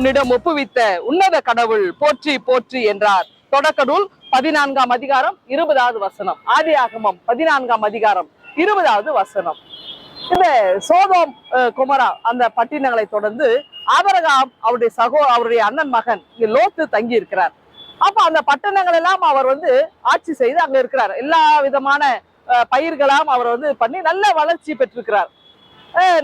உன்னிடம் ஒப்புவித்த உன்னத கடவுள் போற்றி போற்றி என்றார். தொடக்க நூல் பதினான்காம் அதிகாரம் இருபதாவது வசனம். ஆதி ஆகமம் பதினான்காம் அதிகாரம் இருபதாவது வசனம். இந்த சோதோம் குமரா அந்த பட்டினங்களை தொடர்ந்து ஆபரகாம் அவருடைய சகோ அவருடைய அண்ணன் மகன் லோத்து தங்கி இருக்கிறார் அப்ப அந்த பட்டணங்கள் எல்லாம் அவர் வந்து ஆட்சி செய்து அங்க இருக்கிறார். எல்லா விதமான பயிர்களாம் அவர் வந்து பண்ணி நல்ல வளர்ச்சி பெற்றிருக்கிறார்.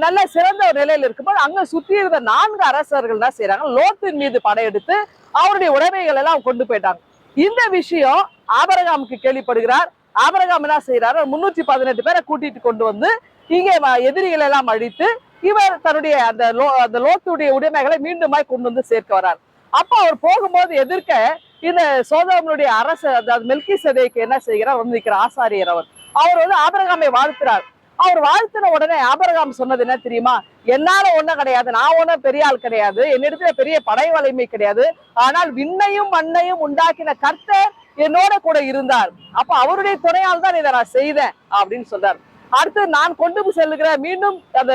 நல்ல சிறந்த ஒரு நிலையில் இருக்கும்போது அங்க சுற்றி இருந்த நான்கு அரசர்கள் தான் செய்யறாங்க லோத்தின் மீது படையெடுத்து அவருடைய உடைமைகள் எல்லாம் கொண்டு போயிட்டாங்க. இந்த விஷயம் ஆபரகாமுக்கு கேள்விப்படுகிறார். ஆபரகாம் என்ன செய்யறாரு முன்னூற்றி பதினெட்டு பேரை கூட்டிட்டு கொண்டு வந்து இங்கே எதிரிகள் எல்லாம் அழித்து இவர் தன்னுடைய அந்த லோ அந்த லோத்துடைய உடைமைகளை மீண்டுமாய் கொண்டு வந்து சேர்க்க வரார் அப்போ அவர் போகும்போது எதிர்க்க இந்த சோதோமனுடைய அரசு அதாவது மெல்கி சதைக்கு என்ன செய்கிறார்? வந்து நிற்கிற ஆசாரியர் அவர். அவர் வந்து ஆபரகாமை வாழ்த்துறார். அவர் வாழ்த்தின உடனே ஆபரகாம் சொன்னது என்ன தெரியுமா? என்னால ஒண்ணும் கிடையாது. நான் ஒண்ணும் பெரிய ஆள் கிடையாது. என்னிடத்துல பெரிய படை வலிமை கிடையாது. ஆனால் விண்ணையும் மண்ணையும் உண்டாக்கின கர்த்தர் என்னோட கூட இருந்தார். அப்ப அவருடைய துணையால் தான் இதை நான் செய்தேன் அப்படின்னு சொல்றார். அடுத்து நான் கொண்டு செல்லுகிற மீண்டும் அந்த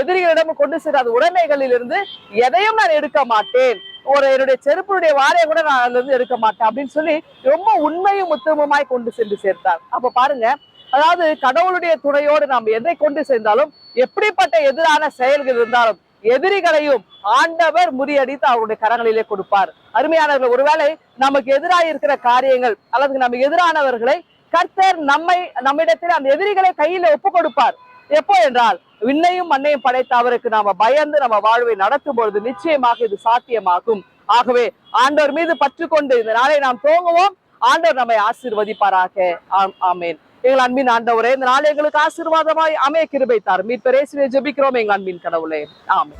எதிரிகளிடம் கொண்டு செல்ற அந்த உடைமைகளில் இருந்து எதையும் நான் எடுக்க மாட்டேன். ஒரு என்னுடைய செருப்புடைய வாரையை கூட நான் அதுல இருந்து எடுக்க மாட்டேன் அப்படின்னு சொல்லி ரொம்ப உண்மையும் உத்தமமாய் கொண்டு சென்று சேர்த்தார். அப்ப பாருங்க அதாவது கடவுளுடைய துணையோடு நாம் எதை கொண்டு சேர்ந்தாலும் எப்படிப்பட்ட எதிரான செயல்கள் இருந்தாலும் எதிரிகளையும் ஆண்டவர் முறியடித்து அவருடைய கரங்களிலே கொடுப்பார். அருமையானவர்கள் ஒருவேளை நமக்கு எதிராக இருக்கிற காரியங்கள் அல்லது நமக்கு எதிரானவர்களை கர்த்தர் நம்மை நம்மிடத்தில் அந்த எதிரிகளை கையில ஒப்பு கொடுப்பார். எப்போ என்றால் விண்ணையும் மண்ணையும் படைத்த அவருக்கு நாம பயந்து நம்ம வாழ்வை நடத்தும் பொழுது நிச்சயமாக இது சாத்தியமாகும். ஆகவே ஆண்டவர் மீது பற்று கொண்டு இந்த நாளை நாம் தோங்குவோம் ஆண்டவர் நம்மை ஆசீர்வதிப்பாராக. ஆம் ஆமேன். எங்கள் அன்பின் ஆண்டவரே இந்த நாள் எங்களுக்கு ஆசீர்வாதமாய் அமைய கிருபை தார் மீட்பரேசுவே ஜெபிக்கிறோம் எங்கள் அன்பின் கடவுளே. ஆமே